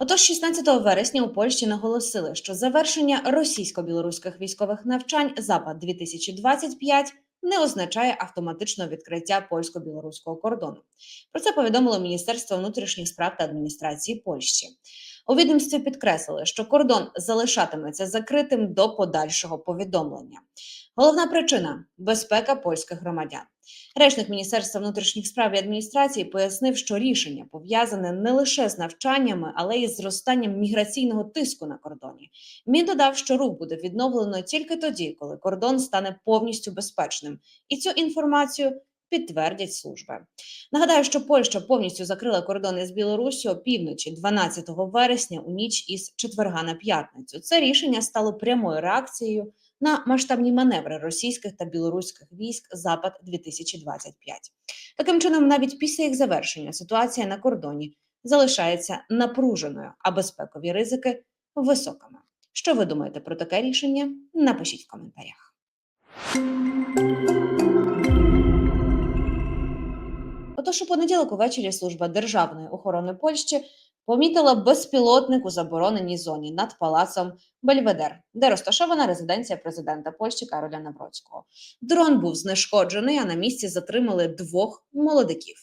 Отож, 16 вересня у Польщі наголосили, що завершення російсько-білоруських військових навчань запад 2025 не означає автоматичного відкриття польсько-білоруського кордону. Про це повідомило Міністерство внутрішніх справ та адміністрації Польщі. У відомстві підкреслили, що кордон залишатиметься закритим до подальшого повідомлення. Головна причина безпека польських громадян. Речник Міністерства внутрішніх справ і адміністрації пояснив, що рішення пов'язане не лише з навчаннями, але й з зростанням міграційного тиску на кордоні. Він додав, що рух буде відновлено тільки тоді, коли кордон стане повністю безпечним, і цю інформацію підтвердять служби. Нагадаю, що Польща повністю закрила кордони з Білорусі опівночі 12 вересня у ніч із четверга на п'ятницю. Це рішення стало прямою реакцією на масштабні маневри російських та білоруських військ Запад 2025 Таким чином, навіть після їх завершення ситуація на кордоні залишається напруженою, а безпекові ризики високими. Що ви думаєте про таке рішення? Напишіть в коментарях. Отож, у понеділок увечері служба державної охорони Польщі помітила безпілотник у забороненій зоні над палацом Бельведер, де розташована резиденція президента Польщі Кароля Навроцького. Дрон був знешкоджений, а на місці затримали двох молодиків.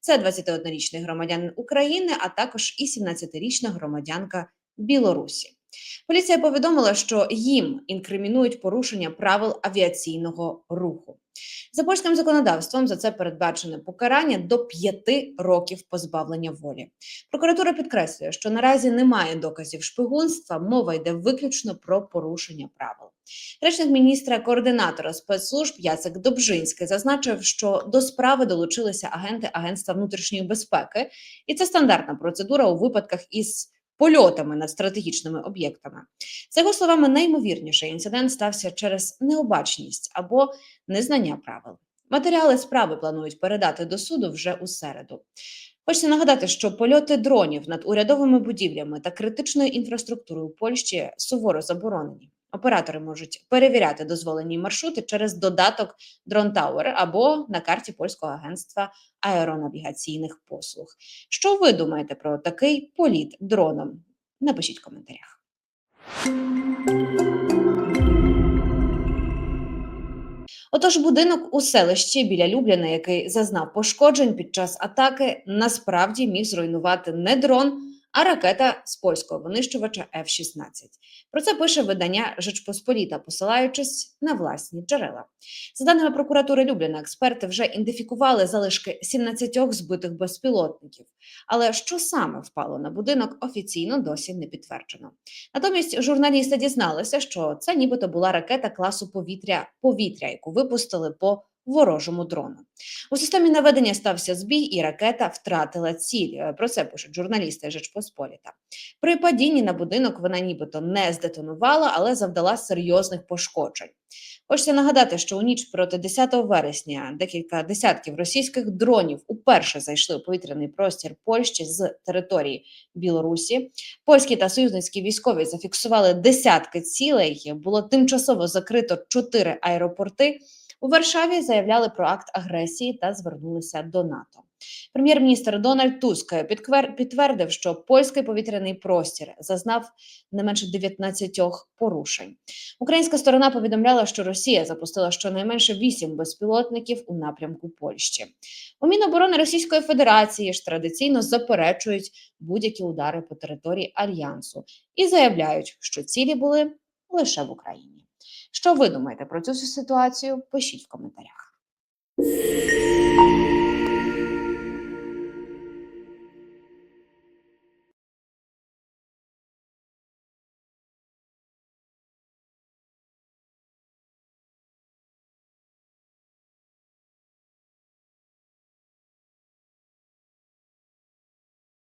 Це 21-річний громадянин України, а також і 17-річна громадянка Білорусі. Поліція повідомила, що їм інкримінують порушення правил авіаційного руху. За польським законодавством за це передбачене покарання до п'яти років позбавлення волі. Прокуратура підкреслює, що наразі немає доказів шпигунства, мова йде виключно про порушення правил. Речник міністра координатора спецслужб Яцек Добжинський зазначив, що до справи долучилися агенти Агентства внутрішньої безпеки, і це стандартна процедура у випадках із польотами над стратегічними об'єктами. За його словами, найімовірніше інцидент стався через необачність або незнання правил. Матеріали справи планують передати до суду вже у середу. Хочеться нагадати, що польоти дронів над урядовими будівлями та критичною інфраструктурою Польщі суворо заборонені. Оператори можуть перевіряти дозволені маршрути через додаток Drone Tower або на карті польського агентства аеронавігаційних послуг. Що ви думаєте про такий політ дроном? Напишіть в коментарях. Отож, будинок у селищі біля Любляна, який зазнав пошкоджень під час атаки, насправді міг зруйнувати не дрон, а ракета з польського винищувача F-16. Про це пише видання Жечпосполіта, посилаючись на власні джерела. За даними прокуратури Любляна, експерти вже ідентифікували залишки 17 збитих безпілотників. Але що саме впало на будинок, офіційно досі не підтверджено. Натомість журналісти дізналися, що це нібито була ракета класу повітря повітря, яку випустили по ворожому дрону. У системі наведення стався збій, і ракета втратила ціль. Е, Про це пишуть журналісти Жечпосполіта. При падінні на будинок вона нібито не здетонувала, але завдала серйозних пошкоджень. Хочеться нагадати, що у ніч проти 10 вересня декілька десятків російських дронів уперше зайшли у повітряний простір Польщі з території Білорусі. Польські та союзницькі військові зафіксували десятки цілей. Було тимчасово закрито чотири аеропорти. У Варшаві заявляли про акт агресії та звернулися до НАТО. Прем'єр-міністр Дональд Туск підтвердив, що польський повітряний простір зазнав не менше 19 порушень. Українська сторона повідомляла, що Росія запустила щонайменше 8 безпілотників у напрямку Польщі. У Міноборони Російської Федерації ж традиційно заперечують будь-які удари по території альянсу і заявляють, що цілі були лише в Україні. Що ви думаєте про цю ситуацію? Пишіть в коментарях.